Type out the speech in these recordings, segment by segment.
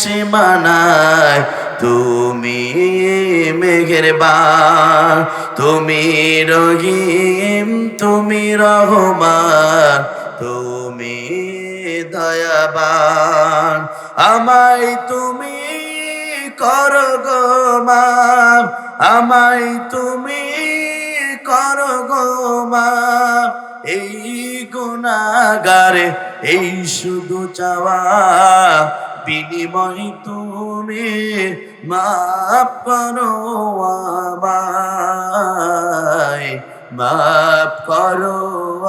সীমানায় তুমি মেঘের বান তুমি রহিম, তুমি রহমান, তুমি দয়াবান আমায় তুমি কর গো আমায় তুমি কর গো মাপ। এই গুণাগারে, এই শুধু চাওয়া বিনিময় তুমি মাপ করো আমায় মাপ করো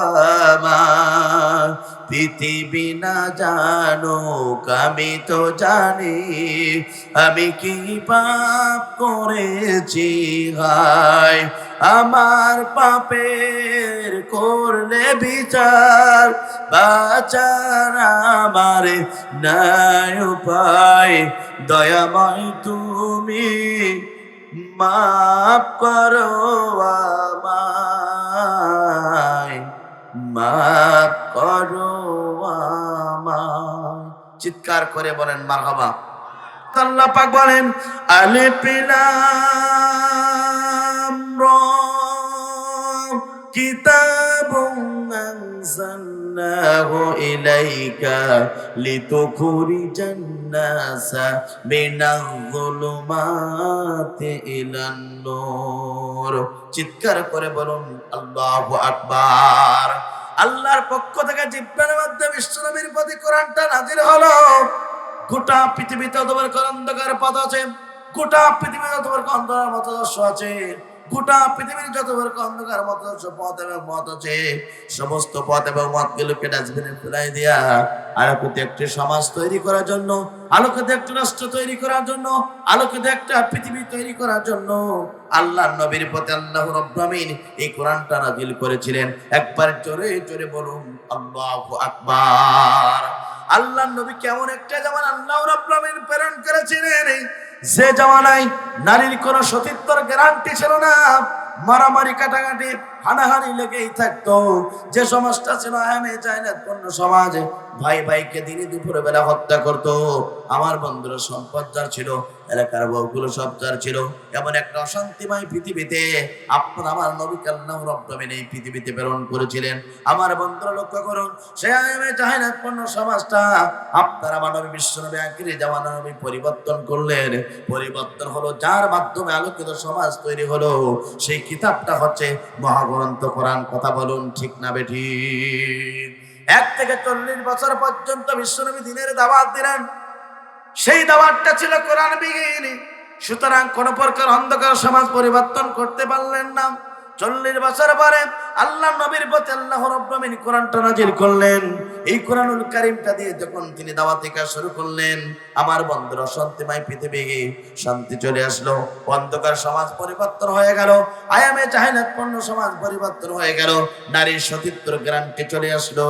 আমায়। পৃথিবী না জানো, আমি তো জানি, আমি কি পাপ করেছি, হায়। আমার পাপের করলে বিচার, বাচার আমার নাই উপায়। দয়াময় তুমি মাপ করো আমায়। চিৎকার করে বলেন, মারহাবা। আল্লাহ পাক বলেন আলি লাম র কিতাবুন আনজালনাহু ইলাইকা লিতুখরিজান নাসা মিনাল যুলুমাতি ইলান নূর। চিৎকার করে বলুন, আল্লাহ আকবার। আল্লাহর পক্ষ থেকে জিব্রানের মাধ্যমে বিশ্বনবীর প্রতি কোরআনটা নাজির হলো। গোটা পৃথিবীতে তোমার অন্ধকার পথ আছে, গোটা পৃথিবীতে তোমার অন্ধকার মতাদর্শ আছে। গোটা পৃথিবীর যত বড় অন্ধকার মতাদর্শ পথ এবং মত আছে, সমস্ত পথ এবং মতগুলোকে ডাস্টবিনে ফেলাই দিয়া আলোকিত একটি সমাজ তৈরি করার জন্য, আলোকিত একটি রাষ্ট্র তৈরি করার জন্য, আলোকিত একটা পৃথিবী তৈরি করার জন্য আল্লাহ নবীর পথে আল্লাহ রব্বামিন এই কোরআনটা নাজিল করেছিলেন। একবার জোরে জোরে বলুন, আল্লাহু আকবার। আল্লাহ নবী কেমন একটা যেমন আল্লাহ রব্বামিন প্রেরণ করেছিলেন যে জামানায় নারীর কোনো সতীত্বর গ্যারান্টি ছিল না মারামারি কাটাকাটি হানাহানি লেগেই থাকতো। যে সমাজটা ছিল আয়ামে চাইনা পণ্য সমাজে, ভাই ভাইকে দিনে দুপুরে বেলা হত্যা করতো। আমার বন্ধুরা সম্পদ যার ছিল, এলাকার বউগুলো সব যার ছিল। এমন একটা অশান্তিময় পৃথিবীতে আপনার আমার নবী কাল্লাহ রব্বামিন এই পৃথিবীতে প্রেরণ করেছিলেন। আমার বন্ধুরা লক্ষ্য করুন সে আয়ামে চাইনা পণ্য সমাজটা আপনার আমার নবী বিশ্বনবী আখিরি জামানা নবী পরিবর্তন করলেন। পরিবর্তন হলো যার মাধ্যমে আলোকিত সমাজ তৈরি হলো। সেই কিতাবটা হচ্ছে মহাগ্রন্থ কোরআন কথা বলুন, ঠিক না বেঠি? এক থেকে চল্লিশ বছর পর্যন্ত বিশ্বনবী দিনের দাওয়াত দিলেন। সেই দাওয়াতটা ছিল কোরআন বিঘিনী সুতরাং কোন প্রকার অন্ধকার সমাজ পরিবর্তন করতে পারলেন না। চল্লিশ বছর পরে আল্লাহ নবীর প্রতি আল্লাহ রব্বামিন কোরআনটা নাজির করলেন। এই কোরআনুল কারিমটা দিয়ে যখন তিনি দাওয়া থেকে শুরু করলেন, আমার বন্ধুরা শান্তিময় পৃথিবী। শান্তি চলে আসলো। অন্ধকার সমাজ পরিবর্তন হয়ে গেল। আয়ামে চাহিনাপন্ন সমাজ পরিবর্তন হয়ে গেল। নারীর সতীত্বর গ্রান্টে চলে আসলো।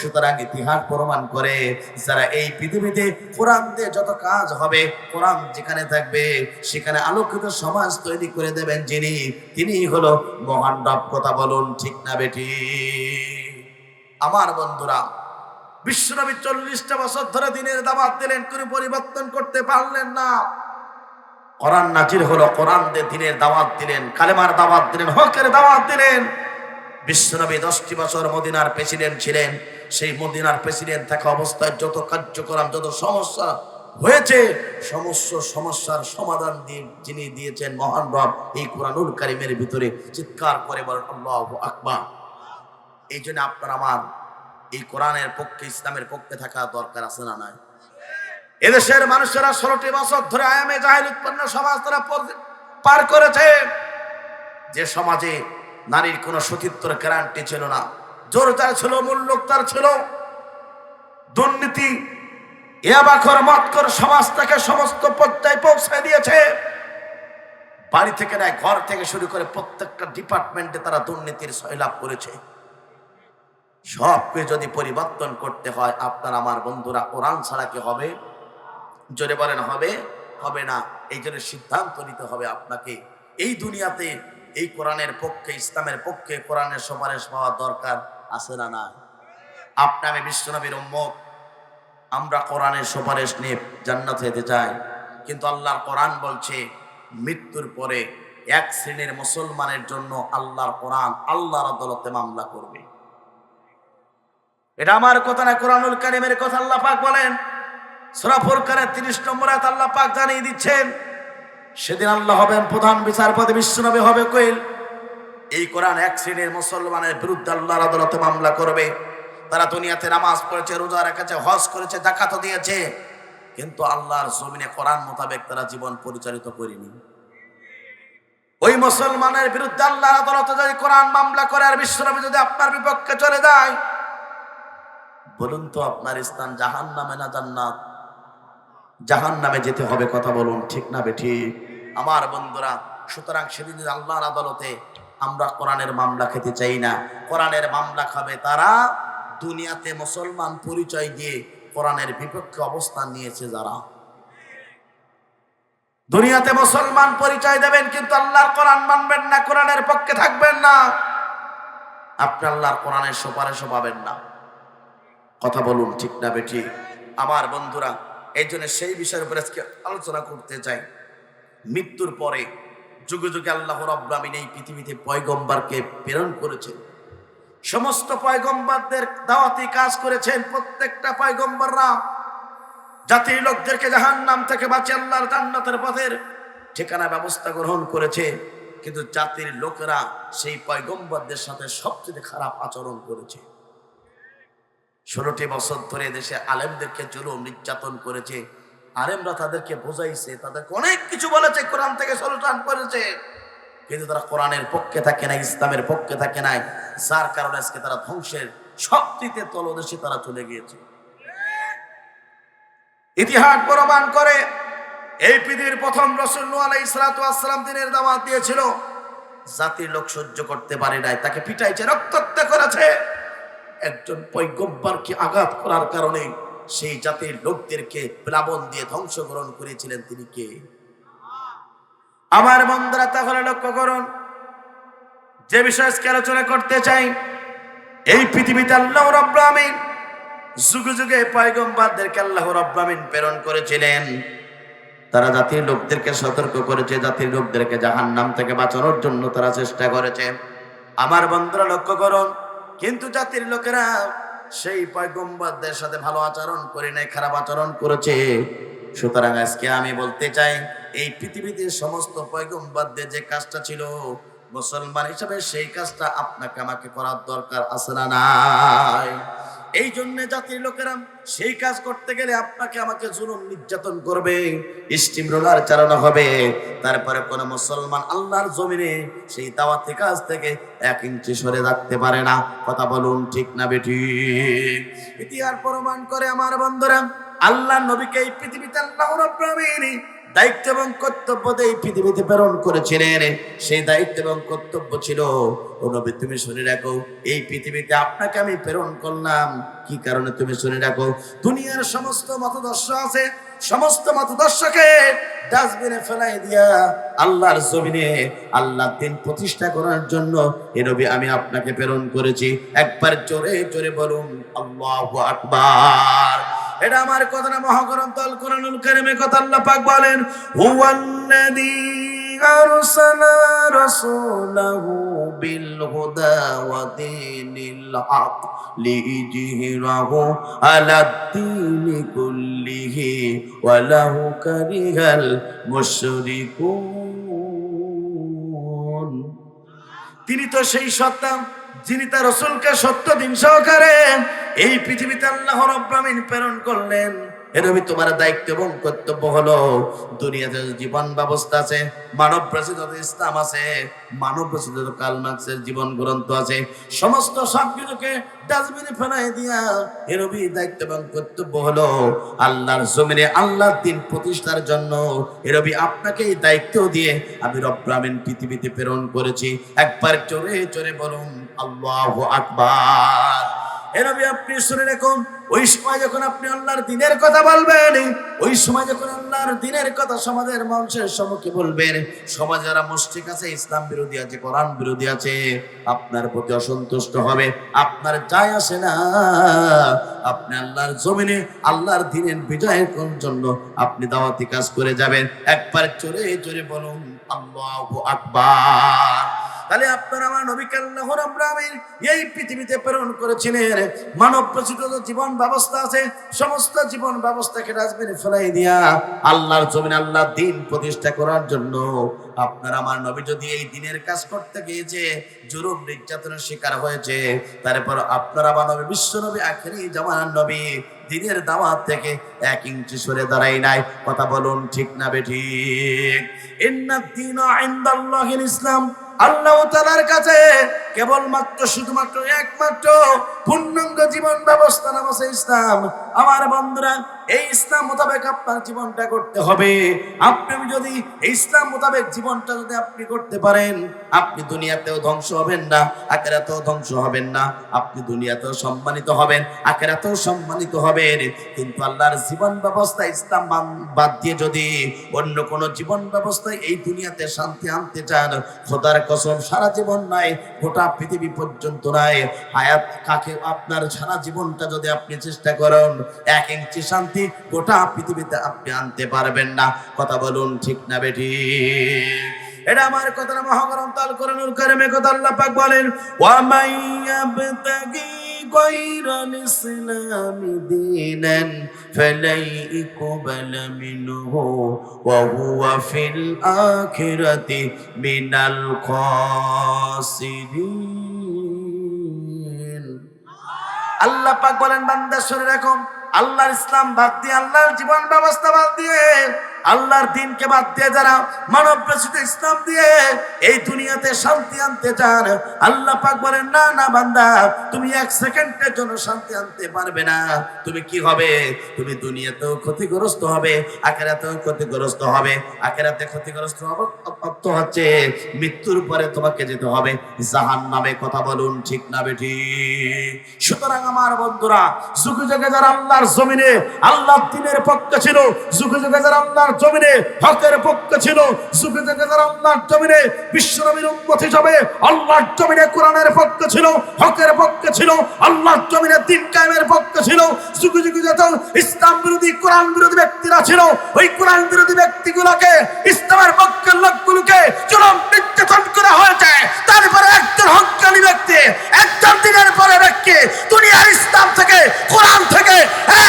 সুতরাং ইতিহাস প্রমাণ করে যারা এই পৃথিবীতে কোরআন দিয়ে যত কাজ হবে, কোরআন যেখানে থাকবে, সেখানে আলোকিত সমাজ তৈরি করে দেবেন যিনি তিনি হলো মহান রব, কথা বলুন, ঠিক না বেটি আমার বন্ধুরা, বিশ্বনবী চল্লিশটা বছর ধরে দিনের দাবাত দিলেন, কোনো পরিবর্তন করতে পারলেন না। কোরআন নাজির হলো, কোরআন দিনের দাওয়াত দিলেন, কালেমার দাওয়াত দিলেন, হকের দাওয়াত দিলেন। বিশ্বনবী দশটি বছর মদিনার প্রেসিডেন্ট ছিলেন, সেই মদিনার প্রেসিডেন্ট থাকা অবস্থায় যত কার্যক্রম, যত সমস্যা হয়েছে। সমস্ত সমস্যার সমাধান দিয়ে যিনি দিয়েছেন মহান রব, এই কোরআনুল কারিমের ভিতরে চিৎকার করে বলেন, আল্লাহ আকবার। এই জন্য আপনার আমার এই কোরআনের পক্ষে, ইসলামের পক্ষে থাকা দরকার আছে না নাই? এদেশের মানুষেরা ষোলোটি বছর ধরে আয়ামে জাহিল উৎপন্ন সমাজ তারা পর- করেছে। যে সমাজে নারীর কোনো সতীত্বর গ্যারান্টি ছিল না। জোর তার ছিল মূল্যক তার ছিল। দুর্নীতি ইয়াবাখর মতকর সমাজ তাকে সমস্ত পর্যায়ে পৌঁছায় দিয়েছে। বাড়ি থেকে নেয়, ঘর থেকে শুরু করে প্রত্যেকটা ডিপার্টমেন্টে তারা দুর্নীতির সয়লাভ করেছে। সবকে যদি পরিবর্তন করতে হয়, আপনার আমার বন্ধুরা কোরআন ছাড়া কি হবে? জোরে বলেন, হবে? হবে না। এই জন্য সিদ্ধান্ত নিতে হবে আপনাকে। এই দুনিয়াতে এই কোরআনের পক্ষে, ইসলামের পক্ষে কোরআনের সুপারিশ পাওয়া দরকার আছে না না আপনি আমি বিশ্বনবীর উম্মত আমরা কোরআনের সুপারিশ নিয়ে জান্নাত যেতে চাই। কিন্তু আল্লাহর কোরআন বলছে, মৃত্যুর পরে এক শ্রেণির মুসলমানের জন্য আল্লাহর কোরআন আল্লাহর আদালতে মামলা করবে। এটা আমার কথা না, কোরআনুল কারিমের কথা আল্লাহ পাক বলেন। সূরা ফুরকানের 30 নম্বর আয়াত আল্লাহ পাক জানিয়ে দিচ্ছেন, সেদিন আল্লাহ হবেন প্রধান বিচারপতি, বিশ্বনবী হবে কইল, এই কোরআন এক শ্রেণির মুসলমানের বিরুদ্ধে আল্লাহর আদালতে মামলা করবে। তারা দুনিয়াতে নামাজ পড়েছে, রোজা রেখেছে, হজ করেছে জাকাতও দিয়েছে। কিন্তু আল্লাহর জমিনে কোরআন মোতাবেক তারা জীবন পরিচালিত করেনি। ওই মুসলমানের বিরুদ্ধে আল্লাহর আদালতে যদি কোরআন মামলা করে আর বিশ্বনবী যদি আপনার বিপক্ষে চলে যায়, বলুন তো আপনার স্থান জাহান নামে না জান্নাত? জাহান নামে যেতে হবে কথা বলুন, ঠিক না বেঠি আমার বন্ধুরা, সুতরাং সেদিন আল্লাহর আদালতে আমরা কোরআনের মামলা খেতে চাই না। কোরআনের মামলা খাবে তারা দুনিয়াতে মুসলমান পরিচয় দিয়ে কোরআনের বিপক্ষে অবস্থান নিয়েছে যারা। দুনিয়াতে মুসলমান পরিচয় দেবেন কিন্তু আল্লাহর কোরআন মানবেন না, কোরআনের পক্ষে থাকবেন না। আপনি আল্লাহর কোরআনের সুপারিশও পাবেন না। কথা বলুন ঠিক না বেঠি? আমার বন্ধুরা, এই জন্য সেই বিষয়ের উপরে আজকে আলোচনা করতে চাই। মৃত্যুর পরে যুগে যুগে আল্লাহ রব্রামিন এই পৃথিবীতে পয়গম্বরকে প্রেরণ করেছেন। সমস্ত পয়গম্বরদের দাওয়াতি কাজ করেছেন প্রত্যেকটা পয়গম্বররা। জাতির লোকদেরকে জাহান নাম থেকে বাঁচিয়ে আল্লাহর জান্নাতের পথের ঠিকানা ব্যবস্থা গ্রহণ করেছে। কিন্তু জাতির লোকেরা সেই পয়গম্বরদের সাথে সবচেয়ে খারাপ আচরণ করেছে। ষোলোটি বছর ধরে দেশে আলেমদেরকে জুলুম, নির্যাতন করেছে। আলেমরা তাদেরকে বোঝাইছে, তাদেরকে অনেক কিছু বলেছে, কোরআন থেকে সলিউশন করেছে। কিন্তু তারা কোরআনের পক্ষে থাকে না, ইসলামের পক্ষে থাকে নাই যার কারণে আজকে তারা ধ্বংসের সবচেয়ে তলদেশে তারা চলে গিয়েছে। ইতিহাস প্রমাণ করে এই পৃথিবীর প্রথম রসুল আলাই দিনের দাওয়াত দিয়েছিল। জাতির লোক সহ্য করতে পারে নাই, তাকে পিটাইছে রক্তত্যাগ করেছে। একজন পৈগম্বরকে আঘাত করার কারণে সেই জাতির লোকদেরকে প্লাবন দিয়ে ধ্বংস গ্রহণ করেছিলেন তিনি কে? আমার বন্ধুরা, তাহলে লক্ষ্য করুন, যে বিষয় আজকে আলোচনা করতে চাই, এই পৃথিবীতে আল্লাহ রব্রামিন যুগে যুগে পয়গম্বরদেরকে আল্লাহ রব্রামিন প্রেরণ করেছিলেন। তারা জাতির লোকদেরকে সতর্ক করেছে, জাতির লোকদেরকে জাহান নাম থেকে বাঁচানোর জন্য তারা চেষ্টা করেছে। আমার বন্ধুরা, লক্ষ্য করুন, কিন্তু জাতির লোকেরা সেই পয়গম্বরদের সাথে ভালো আচরণ করে নাই, খারাপ আচরণ করেছে। সুতরাং আজকে আমি বলতে চাই এই পৃথিবীতে সমস্ত পয়গম্বরদের যে কাজটা ছিল, মুসলমান হিসাবে সেই কাজটা আপনাকে আমাকে করার দরকার আছে না নাই? এই জন্য জাতির লোকেরা সেই কাজ করতে গেলে আপনাকে আমাকে জুলুম নির্যাতন করবে, স্টিম রোলার চালানো হবে। তারপরে কোন মুসলমান আল্লাহর জমিনে সেই দাওয়াতি কাজ থেকে এক ইঞ্চি সরে রাখতে পারে না। কথা বলুন ঠিক না বেটি ইতিহাস প্রমাণ করে আমার বন্ধুরা, আল্লাহ নবীকে এই পৃথিবীতে আল্লাহ রাব্বুল দায়িত্ব এবং কর্তব্য দিয়ে পৃথিবীতে প্রেরণ করেছিলেন। সেই দায়িত্ব এবং কর্তব্য ছিল নবী, তুমি শুনে রাখো, এই পৃথিবীতে আপনাকে আমি প্রেরণ করলাম। কি কারণে তুমি শুনে রাখো? দুনিয়ার সমস্ত মতদর্শ আছে, সমস্ত মতদর্শকে ডাস্টবিনে ফেলাই দিয়া আল্লাহর জমিনে আল্লাহ দিন প্রতিষ্ঠা করার জন্য এ নবী, আমি আপনাকে প্রেরণ করেছি। একবার জোরে জোরে বলুন, আল্লাহু আকবার। এটা আমার কথা না মহাগ্রন্থ আল কোরআনুল কারিমে কথা আল্লাহ পাক বলেন, হুয়াল্লাযী আরসালা রাসূলাহু বিল হুদা ওয়া দীনিল হক লিইজহিরাহু আলা দ্দীনি কুল্লিহি ওয়া লাহু কারিহাল মুশরিকুন। তিনি তো সেই সত্তা যিনি তার রসুলকে সত্য দিন সহকারে এই পৃথিবীতে আল্লাহ রব্রামিন প্রেরণ করলেন। এরবি তোমার দায়িত্ব এবং কর্তব্য হলো দুনিয়াতে জীবন ব্যবস্থা আছে, মানব প্রসিদ্ধ ইসলাম আছে, মানব প্রসিদ্ধ কালমার্ক্সের জীবন গ্রন্থ আছে, সমস্ত সব কিছুকে ডাস্টবিনে ফেলাই দিয়া দায়িত্ব এবং কর্তব্য হলো আল্লাহর জমিনে আল্লাহর দিন প্রতিষ্ঠার জন্য এরবি আপনাকে এই দায়িত্ব দিয়ে আমি রব্রামিন পৃথিবীতে প্রেরণ করেছি। একবার চোরে চোরে বলুন, আল্লাহ আকবার। এরবি আপনি শুনে রাখুন, ওই সময় যখন আপনি আল্লাহর দিনের কথা বলবেন, ওই সময় যখন আল্লাহর দিনের কথা সমাজের মানুষের সম্মুখে বলবেন, সমাজ যারা মুষ্টিক আছে, ইসলাম বিরোধী আছে, কোরআন বিরোধী আছে, আপনার প্রতি অসন্তুষ্ট হবে, আপনার যায় আসে না। আপনি আল্লাহর জমিনে, আল্লাহর দিনের বিজয়ের কোন জন্য আপনি দাওয়াতি কাজ করে যাবেন? একবার চলে চলে বলুন, আল্লাহু আকবার। তাহলে আপনার আমার নবীকে আল্লাহ রাব্বুল এই পৃথিবীতে প্রেরণ করেছিলেন। মানব প্রচিত জীবন ব্যবস্থা আছে, সমস্ত জীবন ব্যবস্থাকে ডাস্টবিনে ফেলাই দিয়া আল্লাহর জমিনে আল্লাহর দিন প্রতিষ্ঠা করার জন্য আপনার আমার নবী যদি এই দিনের কাজ করতে গিয়েছে, জুলুম নির্যাতনের শিকার হয়েছে, তারপর আপনার আমার নবী বিশ্ব নবী, আখেরি জামানার নবী দিনের দাওয়াত থেকে এক ইঞ্চি সরে দাঁড়াই নাই। কথা বলুন ঠিক না বেঠিক ইন্নাদ দীনা ইসলাম আল্লাহ তালার কাছে কেবলমাত্র শুধুমাত্র একমাত্র পূর্ণাঙ্গ জীবন ব্যবস্থা নাম আছে ইসলাম। আমার বন্ধুরা এই ইসলাম মোতাবেক আপনার জীবনটা করতে হবে। আপনি যদি ইসলাম মোতাবেক জীবনটা যদি আপনি করতে পারেন, আপনি দুনিয়াতেও ধ্বংস হবেন না, আখেরাতেও ধ্বংস হবেন না। আপনি দুনিয়াতেও সম্মানিত হবেন, আখেরাতেও সম্মানিত হবেন। কিন্তু আল্লাহর জীবন ব্যবস্থা ইসলাম বাদ দিয়ে যদি অন্য কোন জীবন ব্যবস্থায় এই দুনিয়াতে শান্তি আনতে চান, খোদার কসম, সারা জীবন নাই গোটা পৃথিবী পর্যন্ত নাই হায়াত কাকে আপনার সারা জীবনটা যদি আপনি চেষ্টা করেন, এক ইঞ্চি শান্তি ব্যক্তি গোটা পৃথিবীতে আপনি আনতে পারবেন না, কথা বলুন ঠিক না বেটি এটা আমার কথাটা মহাগরম তাল কোরআনুল কথা আল্লাহ পাক বলেন ওয়া ওয়া ফিল বলেন, বান্দা, শুনে রাখো আল্লাহর ইসলাম বাদ দিয়ে আল্লাহর জীবন ব্যবস্থা বাদ দিয়ে আল্লাহর দিনকে বাদ দিয়ে যারা মানব প্রসিত ইসলাম দিয়ে এই দুনিয়াতে শান্তি আনতে চান, আল্লাহ পাক বলেন, না না, বান্দা, তুমি এক সেকেন্ডের জন্য শান্তি আনতে পারবে না। তুমি কি হবে? তুমি দুনিয়াতেও ক্ষতিগ্রস্ত হবে, আখেরাতেও ক্ষতিগ্রস্ত হবে। আখেরাতে ক্ষতিগ্রস্ত হবে অর্থ হচ্ছে। মৃত্যুর পরে তোমাকে যেতে হবে। জাহান নামে কথা বলুন, ঠিক না বেঠি? সুতরাং আমার বন্ধুরা, যুগে যুগে যারা আল্লাহর জমিনে, আল্লাহর দিনের পক্ষে ছিল, যুগে যুগে যারা আল্লাহর জমিনে হকের পক্ষে ছিল। যুগে যুগে যারা আল্লাহর জমিনে বিশ্বনবীর উম্মত হিসাবে আল্লাহর জমিনে কোরআনের পক্ষে ছিল, হকের পক্ষে ছিল, আল্লাহর জমিনে দিন কায়েমের পক্ষে ছিল। যুগে যুগে যত ইসলাম বিরোধী, কোরআন বিরোধী ব্যক্তিরা ছিল, ওই কোরআন বিরোধী ব্যক্তিগুলোকে, ইসলামের পক্ষের লোকগুলোকে চরম নির্যাতন করা হয়েছে। তারপরে একজন হকানি ব্যক্তি, একজন দিনের পরে ব্যক্তি, দুনিয়ার ইসলাম থেকে, কোরআন থেকে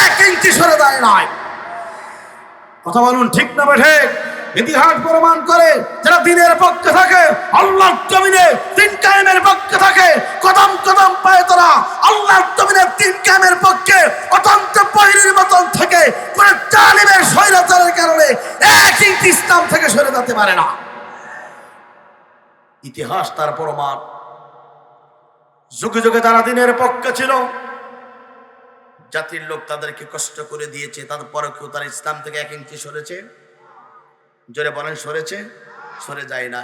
এক ইঞ্চি সরে দাঁড়ায় নয় কথা বলুন ঠিক না বেঠে? ইতিহাস প্রমাণ করে যারা দিনের পক্ষে থাকে, আল্লাহর জমিনে দিন কায়েমের পক্ষে থাকে, কদম কদম পায় তারা। আল্লাহর জমিনে দিন কায়েমের পক্ষে অতন্ত পহিরের মতন থেকে কোন জালিমের স্বৈরাচারের কারণে এক ইঞ্চি ইসলাম থেকে সরে যেতে পারে না। ইতিহাস তার প্রমাণ। যুগে যুগে তারা দিনের পক্ষে ছিল জাতির লোক তাদেরকে কষ্ট করে দিয়েছে তারপরে কেউ তার ইসলাম থেকে এক ইঞ্চি সরেছে? জোরে বলেন, সরেছে? সরে যায় না।